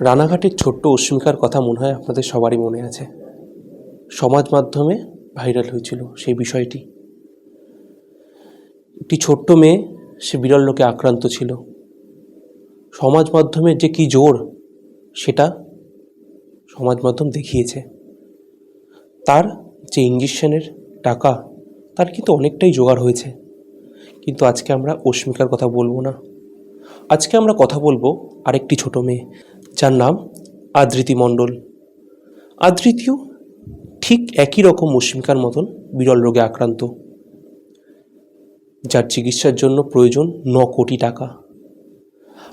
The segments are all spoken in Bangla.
রানাঘাটের ছোট্ট অস্মিকার কথা মনে হয় আপনাদের সবারই মনে আছে। সমাজ মাধ্যমে ভাইরাল হয়েছিল সেই বিষয়টি। একটি ছোট্ট মেয়ে, সে বিরল লোকে আক্রান্ত ছিল। সমাজ মাধ্যমের যে কী জোর, সেটা সমাজ মাধ্যম দেখিয়েছে। তার যে ইঞ্জেকশনের টাকা, তার কিন্তু অনেকটাই জোগাড় হয়েছে। কিন্তু আজকে আমরা অস্মিকার কথা বলব না। আজকে আমরা কথা বলব আরেকটি ছোট মেয়ে যার নাম আদৃতি মণ্ডল। আদৃতিও ঠিক একই রকম অস্মিকার মতন বিরল রোগে আক্রান্ত। যার চিকিৎসার জন্য প্রয়োজন ন কোটি টাকা।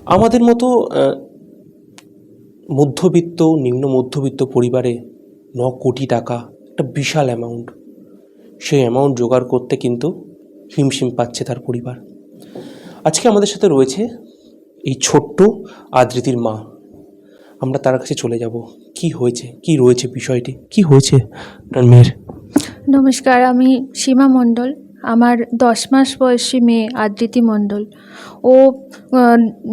আমাদের মতো মধ্যবিত্ত, নিম্ন মধ্যবিত্ত পরিবারে ন কোটি টাকা একটা বিশাল অ্যামাউন্ট সেই অ্যামাউন্ট জোগাড় করতে কিন্তু হিমশিম পাচ্ছে তার পরিবার। আজকে আমাদের সাথে রয়েছে এই ছোট্ট আদৃতির মা। আমরা তার কাছে চলে যাব। কি হয়েছে? কি রয়েছে বিষয়টি? কি হয়েছে আপনার মেয়ের নমস্কার, আমি সীমা মণ্ডল। আমার দশ মাস বয়সী মেয়ে আদৃতি মণ্ডল। ও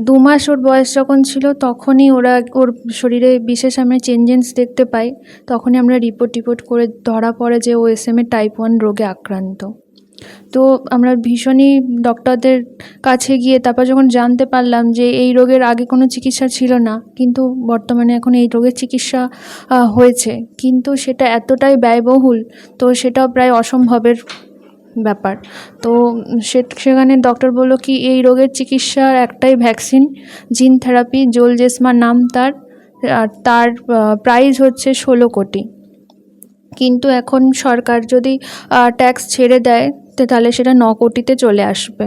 দু মাস ওর বয়স যখন ছিল, তখনই ওরা ওর শরীরে বিশেষ আমরা চেঞ্জেস দেখতে পাই। তখনই আমরা রিপোর্ট টিপোর্ট করে ধরা পড়ে যে ও S M A type one রোগে আক্রান্ত। তো আমরা ভীষণই ডক্টরদের কাছে গিয়ে তারপর যখন জানতে পারলাম যে এই রোগের আগে কোনো চিকিৎসা ছিল না, কিন্তু বর্তমানে এখন এই রোগের চিকিৎসা হয়েছে। কিন্তু সেটা এতটাই ব্যয়বহুল, তো সেটাও প্রায় অসম্ভবের ব্যাপার। তো সে, সেখানে ডক্টর বলল কি, এই রোগের চিকিৎসার একটাই ভ্যাকসিন জিন থেরাপি জোল জোলজেসমা নাম তার, আর তার প্রাইস হচ্ছে ষোলো কোটি। কিন্তু এখন সরকার যদি ট্যাক্স ছেড়ে দেয় তো তাহলে সেটা ন কোটিতে চলে আসবে।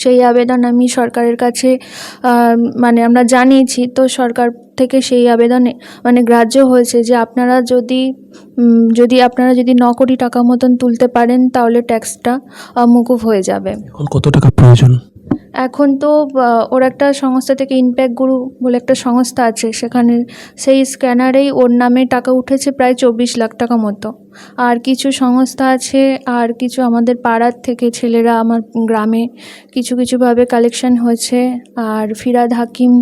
সেই আবেদন আমি সরকারের কাছে মানে আমরা জানিয়েছি, তো সরকার থেকে সেই আবেদনে মানে গ্রাহ্য হয়েছে যে আপনারা যদি যদি আপনারা যদি ন কোটি টাকা মতন তুলতে পারেন, তাহলে ট্যাক্সটা মুকুব হয়ে যাবে। কত টাকা প্রয়োজন? এখন তো ওর একটা সংস্থা থেকে ইনপ্যাক্ট গুরু বলে একটা সংস্থা আছে, সেখানে সেই স্ক্যানারেই ওর নামে টাকা উঠেছে প্রায় চব্বিশ লাখ টাকা মতো। আর কিছু সংস্থা আছে, আর কিছু আমাদের পাড়ার থেকে ছেলেরা আমার গ্রামে কিছু কিছুভাবে কালেকশন হয়েছে। আর ফিরাদ হাকিম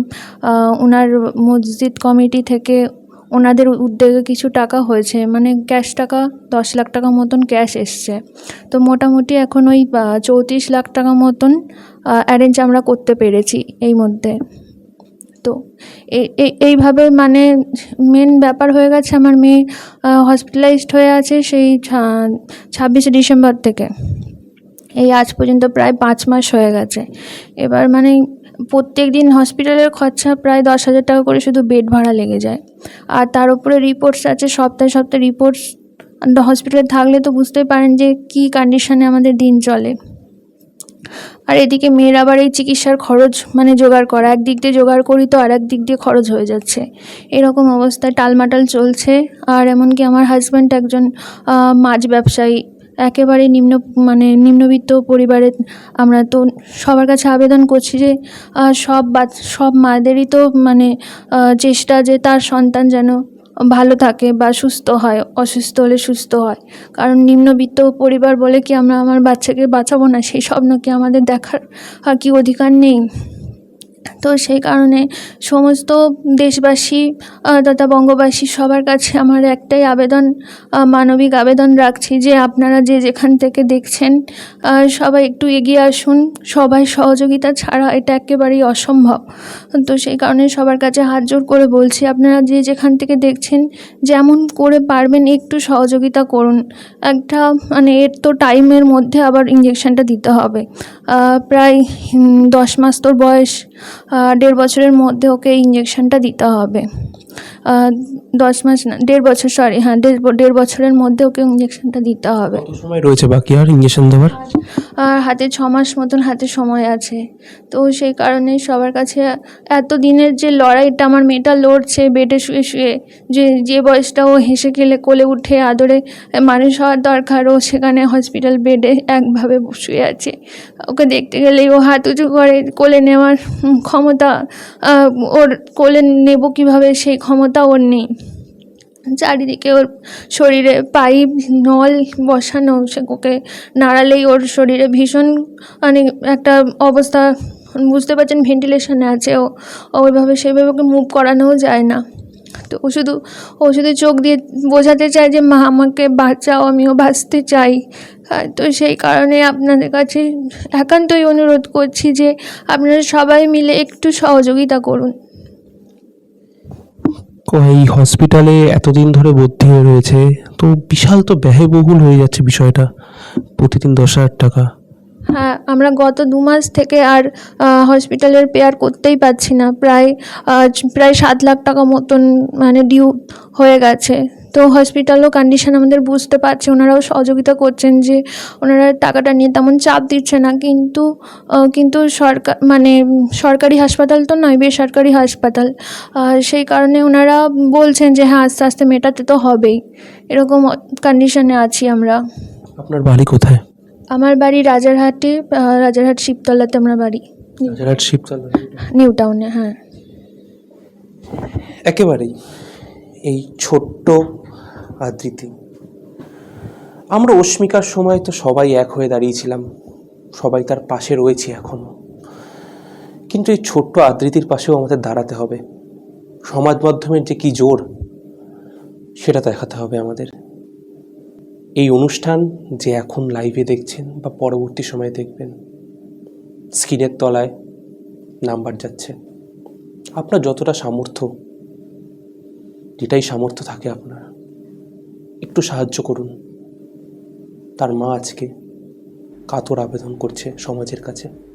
ওনার মসজিদ কমিটি থেকে ওনাদের উদ্যোগে কিছু টাকা হয়েছে মানে ক্যাশ টাকা, দশ লাখ টাকা মতন ক্যাশ এসছে। তো মোটামুটি এখন ওই চৌত্রিশ লাখ টাকা মতন অ্যারেঞ্জ আমরা করতে পেরেছি এই মধ্যে। তো এই- এই- এইভাবে মানে মেন ব্যাপার হয়ে গেছে, আমার মেয়ে হসপিটালাইজড হয়ে আছে সেই ছাব্বিশে ডিসেম্বর থেকে। এই আজ পর্যন্ত প্রায় পাঁচ মাস হয়ে গেছে। এবার মানে প্রত্যেক দিন হসপিটালের খরচা প্রায় দশ হাজার টাকা করে শুধু বেড ভাড়া লেগে যায়। আর তার উপরে রিপোর্টস আছে, সপ্তাহে সপ্তাহে রিপোর্টস হসপিটালে থাকলে তো বুঝতেই পারেন যে কী কন্ডিশনে আমাদের দিন চলে। আর এদিকে মেয়ের আবার এই চিকিৎসার খরচ মানে জোগাড় করা একদিক দিয়ে জোগাড় করি তো আর দিক দিয়ে খরচ হয়ে যাচ্ছে। এরকম অবস্থায় টালমাটাল চলছে। আর এমনকি আমার হাজব্যান্ড একজন মাছ ব্যবসায়ী একেবারে নিম্ন মানে নিম্নবিত্ত পরিবারের আমরা তো সবার কাছে আবেদন করছি যে সব বাচ সব মায়েদেরই তো মানে চেষ্টা যে তার সন্তান যেন ভালো থাকে বা সুস্থ হয়, অসুস্থ হলে সুস্থ হয়। কারণ নিম্নবিত্ত পরিবার বলে কি আমরা আমার বাচ্চাকে বাঁচাবো না? সেই স্বপ্ন কি আমাদের দেখার আর কি অধিকার নেই। তো সেই কারণে সমস্ত দেশবাসী তথা বঙ্গবাসী সবার কাছে আমার একটাই আবেদন মানবিক আবেদন রাখছি যে আপনারা যে যেখান থেকে দেখছেন সবাই একটু এগিয়ে আসুন। সবাই সহযোগিতা ছাড়া এটা একেবারেই অসম্ভব। তো সেই কারণে সবার কাছে হাত জোর করে বলছি, আপনারা যে যেখান থেকে দেখছেন, যেমন করে পারবেন একটু সহযোগিতা করুন। একটা মানে এর তো টাইমের মধ্যে আবার ইঞ্জেকশনটা দিতে হবে। প্রায় দশ মাস তোর বয়স। দেড় বছরের মধ্যে ওকে ইঞ্জেকশনটা দিতে হবে। দশ মাস না দেড় বছর সরি হ্যাঁ দেড় দেড় বছরের মধ্যে ওকে ইঞ্জেকশনটা দিতে হবে। সময় রয়েছে বাকি আর ইঞ্জেকশন দেওয়ার? আর হাতে ছ মাস মতন হাতে সময় আছে। তো সেই কারণে সবার কাছে এত দিনের যে লড়াইটা আমার মেয়েটা লড়ছে বেডে শুয়ে শুয়ে যে যে বয়সটা ও হেসে খেলে কোলে উঠে আদরে মানুষ হওয়ার দরকার ও সেখানে হসপিটাল বেডে একভাবে শুয়ে আছে। ওকে দেখতে গেলেই ও হাত উঁচু করে কোলে নেওয়ার ক্ষমতা ওর কোলে নেব কীভাবে সেই ক্ষমতা ওর নেই। চারিদিকে ওর শরীরে পাইপ নল বসানো, সে ওকে নাড়ালেই ওর শরীরে ভীষণ মানে একটা অবস্থা, বুঝতে পারছেন ভেন্টিলেশনে আছে, ও ওইভাবে সেইভাবে ওকে মুভ করানোও যায় না। তো ও শুধু ও শুধু চোখ দিয়ে বোঝাতে চায় যে, মা, আমাকে বাঁচাও, আমিও বাঁচতে চাই। তো সেই কারণে আপনাদের কাছে একান্তই অনুরোধ করছি যে, আপনারা সবাই মিলে একটু সহযোগিতা করুন। এই হসপিটালে এতদিন ধরে ভর্তি হয়ে রয়েছে। তো বিশাল তো ব্যয়বহুল হয়ে যাচ্ছে বিষয়টা। প্রতিদিন দশ হাজার টাকা। হ্যাঁ আমরা গত দু মাস থেকে আর হসপিটালের পেয়ার করতেই পারছি না। প্রায় প্রায় সাত লাখ টাকা মতন মানে ডিউ হয়ে গেছে। তো হসপিটালও কন্ডিশন আমাদের বুঝতে পারছে। ওনারাও সহযোগিতা করছেন যে, ওনারা টাকাটা নিয়ে তেমন চাপ দিচ্ছে না। কিন্তু কিন্তু সরকার মানে সরকারি হাসপাতাল তো নয়, বেসরকারি হাসপাতাল। সেই কারণে ওনারা বলছেন যে হ্যাঁ আস্তে আস্তে মেটাতে তো হবেই। এরকম কন্ডিশনে আছি আমরা। আপনার বাড়ি কোথায়? আমার বাড়ি রাজারহাটে আহ, রাজারহাট শিবতলাতে আমার বাড়ি। রাজারহাট শিবতলা। নিউ টাউনে হ্যাঁ। একেবারেই এই ছোট্ট আদৃতি আমরা অস্মিকার সময় তো সবাই এক হয়ে দাঁড়িয়েছিলাম সবাই তার পাশে রয়েছে এখনও কিন্তু এই ছোট্ট আদৃতির পাশেও আমাদের দাঁড়াতে হবে। সমাজ মাধ্যমের যে কি জোর সেটা দেখাতে হবে আমাদের। এই অনুষ্ঠান যে এখন লাইভে দেখছেন বা পরবর্তী সময়ে দেখবেন, স্ক্রিনের তলায় নাম্বার যাচ্ছে। আপনার যতটা সামর্থ্য, যেটাই সামর্থ্য থাকে আপনার, একটু সাহায্য করুন। তার মা আজকে কাতর আবেদন করছে সমাজের কাছে।